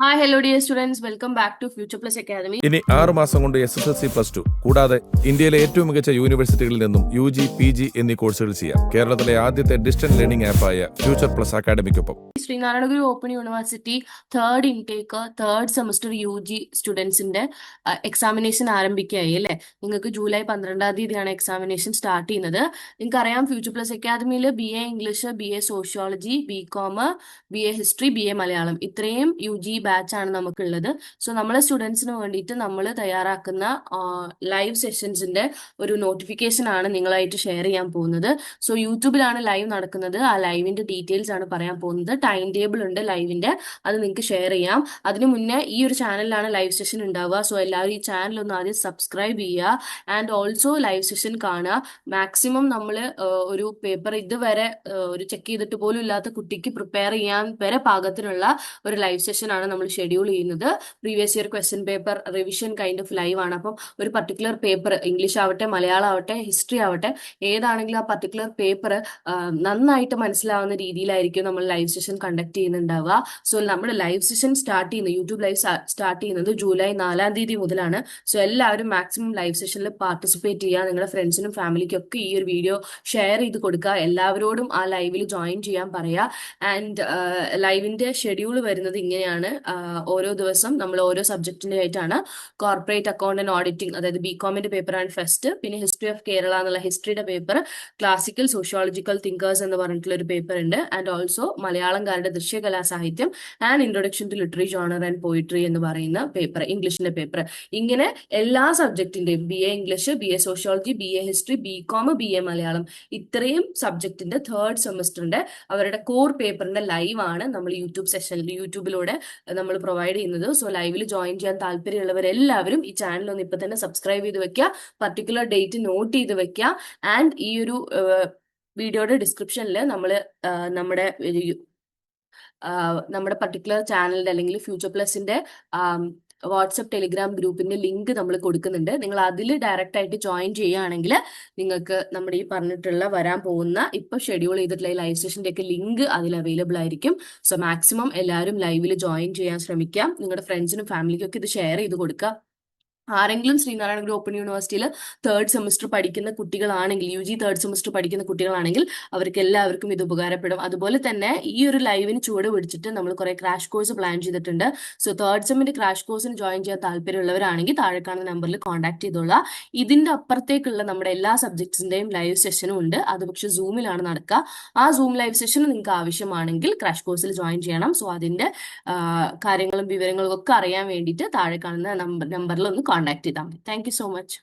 Hi hello dear students welcome back to Future Plus Academy ഇനി ആറ് മാസം കൊണ്ട് S S L C plus two കൂടാതെ ഇന്ത്യയിലെ ഏറ്റവും മികച്ച യൂണിവേഴ്സിറ്റികളിൽ നിന്നും യു ജി പി ജി എന്നീ കോഴ്സുകൾ ചെയ്യാം. കേരളത്തിലെ ആദ്യത്തെ ഡിസ്റ്റൻസ് ലേണിംഗ് ആപ്പായ future plus അക്കാദമിക്കൊപ്പം Sreenarayanaguru open university third intake third semester U G സ്റ്റുഡൻസിന്റെ examination ആരംഭിക്കുകയായി അല്ലേ? നിങ്ങൾക്ക് ജൂലൈ പന്ത്രണ്ടാം തീയതിയാണ് എക്സാമിനേഷൻ സ്റ്റാർട്ട് ചെയ്യുന്നത്. നിങ്ങൾക്ക് അറിയാം ഫ്യൂച്ചർ പ്ലസ് അക്കാദമിയിൽ B A English B A sociology B com B A history B A Malayalam ഇത്രയും യു ജി ബാച്ച് ആണ് നമുക്കുള്ളത്. സോ നമ്മളെ സ്റ്റുഡൻസിന് വേണ്ടിയിട്ട് നമ്മൾ തയ്യാറാക്കുന്ന ലൈവ് സെഷൻസിന്റെ ഒരു നോട്ടിഫിക്കേഷൻ ആണ് നിങ്ങളായിട്ട് ഷെയർ ചെയ്യാൻ പോകുന്നത്. സോ യൂട്യൂബിലാണ് ലൈവ് നടക്കുന്നത്. ആ ലൈവിന്റെ ഡീറ്റെയിൽസ് ആണ് പറയാൻ പോകുന്നത്. ടൈം ടേബിൾ ഉണ്ട് ലൈവിന്റെ അത് നിങ്ങൾക്ക് ഷെയർ ചെയ്യാം. അതിനു മുന്നേ ഈ ഒരു ചാനലിലാണ് ലൈവ് സെഷൻ ഉണ്ടാവുക. സോ എല്ലാവരും ഈ ചാനൽ ഒന്ന് ആദ്യം സബ്സ്ക്രൈബ് ചെയ്യുക. ആൻഡ് ഓൾസോ ലൈവ് സെഷൻ കാണുക. മാക്സിമം നമ്മൾ ഒരു പേപ്പർ ഇതുവരെ ഒരു ചെക്ക് ചെയ്തിട്ട് പോലും ഇല്ലാത്ത കുട്ടിക്ക് പ്രിപ്പയർ ചെയ്യാൻ വരെ പാകത്തിനുള്ള ഒരു ലൈവ് സെഷൻ ആണ് നമ്മൾ ഷെഡ്യൂൾ ചെയ്യുന്നത്. Previous year question paper revision kind of live ആണ്. അപ്പം ഒരു പർട്ടിക്കുലർ പേപ്പർ ഇംഗ്ലീഷ് ആവട്ടെ മലയാളം ആവട്ടെ ഹിസ്റ്ററി ആവട്ടെ ഏതാണെങ്കിലും ആ പർട്ടിക്കുലർ പേപ്പർ നന്നായിട്ട് മനസ്സിലാവുന്ന രീതിയിലായിരിക്കും നമ്മൾ ലൈവ് സെഷൻ കണ്ടക്ട് ചെയ്യുന്നുണ്ടാവുക. സോ നമ്മുടെ ലൈവ് സെഷൻ സ്റ്റാർട്ട് ചെയ്യുന്നത് യൂട്യൂബ് ലൈവ് സ്റ്റാർട്ട് ചെയ്യുന്നത് ജൂലൈ നാലാം തീയതി മുതലാണ്. സോ എല്ലാവരും മാക്സിമം ലൈവ് സെഷനിൽ പാർട്ടിസിപ്പേറ്റ് ചെയ്യുക. നിങ്ങളുടെ ഫ്രണ്ട്സിനും ഫാമിലിക്കും ഒക്കെ ഈ ഒരു വീഡിയോ ഷെയർ ചെയ്ത് കൊടുക്കുക. എല്ലാവരോടും ആ ലൈവിൽ ജോയിൻ ചെയ്യാൻ പറയുക. ആൻഡ് ലൈവിന്റെ ഷെഡ്യൂൾ വരുന്നത് ഇങ്ങനെയാണ്. ഓരോ ദിവസം നമ്മൾ ഓരോ സബ്ജക്റ്റിന്റെ ആയിട്ടാണ് കോർപ്പറേറ്റ് അക്കൗണ്ട് ആൻഡ് ഓഡിറ്റിംഗ് അതായത് ബി കോമിന്റെ പേപ്പറാണ് ഫസ്റ്റ് പിന്നെ ഹിസ്റ്ററി ഓഫ് കേരള എന്നുള്ള ഹിസ്റ്ററിയുടെ പേപ്പർ ക്ലാസിക്കൽ സോഷ്യോളജിക്കൽ തിങ്കേഴ്സ് എന്ന് പറഞ്ഞിട്ടുള്ള ഒരു പേപ്പർ ഉണ്ട് ആൻഡ് ഓൾസോ മലയാളംകാരുടെ ദൃശ്യകലാ സാഹിത്യം and introduction to literary genre and poetry എന്ന് പറയുന്ന പേപ്പർ ഇംഗ്ലീഷിന്റെ പേപ്പർ ഇങ്ങനെ എല്ലാ സബ്ജക്റ്റിന്റെയും B A English B A sociology B A history B com B A Malayalam ഇത്രയും സബ്ജക്റ്റിന്റെ തേർഡ് സെമസ്റ്ററിന്റെ അവരുടെ കോർ പേപ്പറിന്റെ ലൈവ് ആണ് നമ്മൾ യൂട്യൂബ് സെഷനിൽ യൂട്യൂബിലൂടെ നമ്മൾ പ്രൊവൈഡ് ചെയ്യുന്നത്. സോ ലൈവിൽ ജോയിൻ ചെയ്യാൻ താല്പര്യമുള്ളവരെല്ലാവരും ഈ ചാനൽ ഒന്ന് ഇപ്പൊ തന്നെ സബ്സ്ക്രൈബ് ചെയ്ത് വെക്കുക പർട്ടിക്കുലർ ഡേറ്റ് നോട്ട് ചെയ്ത് വെക്കുക ആൻഡ് ഈ ഒരു വീഡിയോയുടെ ഡിസ്ക്രിപ്ഷനിൽ നമ്മൾ നമ്മുടെ നമ്മുടെ പർട്ടിക്കുലർ ചാനലിന്റെ അല്ലെങ്കിൽ ഫ്യൂച്ചർ പ്ലസിന്റെ വാട്സപ്പ് ടെലിഗ്രാം ഗ്രൂപ്പിന്റെ ലിങ്ക് നമ്മൾ കൊടുക്കുന്നുണ്ട്. നിങ്ങൾ അതിൽ ഡയറക്റ്റ് ആയിട്ട് ജോയിൻ ചെയ്യുകയാണെങ്കിൽ നിങ്ങൾക്ക് നമ്മുടെ ഈ പറഞ്ഞിട്ടുള്ള വരാൻ പോകുന്ന ഇപ്പൊ ഷെഡ്യൂൾ ചെയ്തിട്ടുള്ള ഈ ലൈവ് സെഷന്റെ ഒക്കെ ലിങ്ക് അതിൽ അവൈലബിൾ ആയിരിക്കും. സോ മാക്സിമം എല്ലാവരും ലൈവിൽ ജോയിൻ ചെയ്യാൻ ശ്രമിക്കാം. നിങ്ങളുടെ ഫ്രണ്ട്സിനും ഫാമിലിക്കും ഒക്കെ ഇത് ഷെയർ ചെയ്ത് കൊടുക്കുക ആരെങ്കിലും ശ്രീനാരായണ ഗുരു ഓപ്പൺ യൂണിവേഴ്സിറ്റിയിൽ തേർഡ് സെമസ്റ്റർ പഠിക്കുന്ന കുട്ടികളാണെങ്കിൽ യു ജി തേർഡ് സെമസ്റ്റർ പഠിക്കുന്ന കുട്ടികളാണെങ്കിൽ അവർക്ക് എല്ലാവർക്കും ഇത് ഉപകാരപ്പെടും. അതുപോലെ തന്നെ ഈ ഒരു ലൈവിന് ചുവട് പിടിച്ചിട്ട് നമ്മൾ കുറെ ക്രാഷ് കോഴ്സ് പ്ലാൻ ചെയ്തിട്ടുണ്ട്. സോ തേർഡ് സെമ്മിന്റെ ക്രാഷ് കോഴ്സിന് ജോയിൻ ചെയ്യാൻ താല്പര്യമുള്ളവരാണെങ്കിൽ താഴെ കാണുന്ന നമ്പറിൽ കോൺടാക്ട് ചെയ്തോളാം. ഇതിന്റെ അപ്പുറത്തേക്കുള്ള നമ്മുടെ എല്ലാ സബ്ജക്ട്സിന്റെയും ലൈവ് സെഷനും ഉണ്ട്. അത് പക്ഷേ സൂമിലാണ് നടക്കുക ആ സൂം ലൈവ് സെഷൻ നിങ്ങൾക്ക് ആവശ്യമാണെങ്കിൽ ക്രാഷ് കോഴ്സിൽ ജോയിൻ ചെയ്യണം. സോ അതിന്റെ കാര്യങ്ങളും വിവരങ്ങളും ഒക്കെ അറിയാൻ വേണ്ടിയിട്ട് താഴെ കാണുന്ന നമ്പറിൽ ഒന്ന് connected. Thank you so much.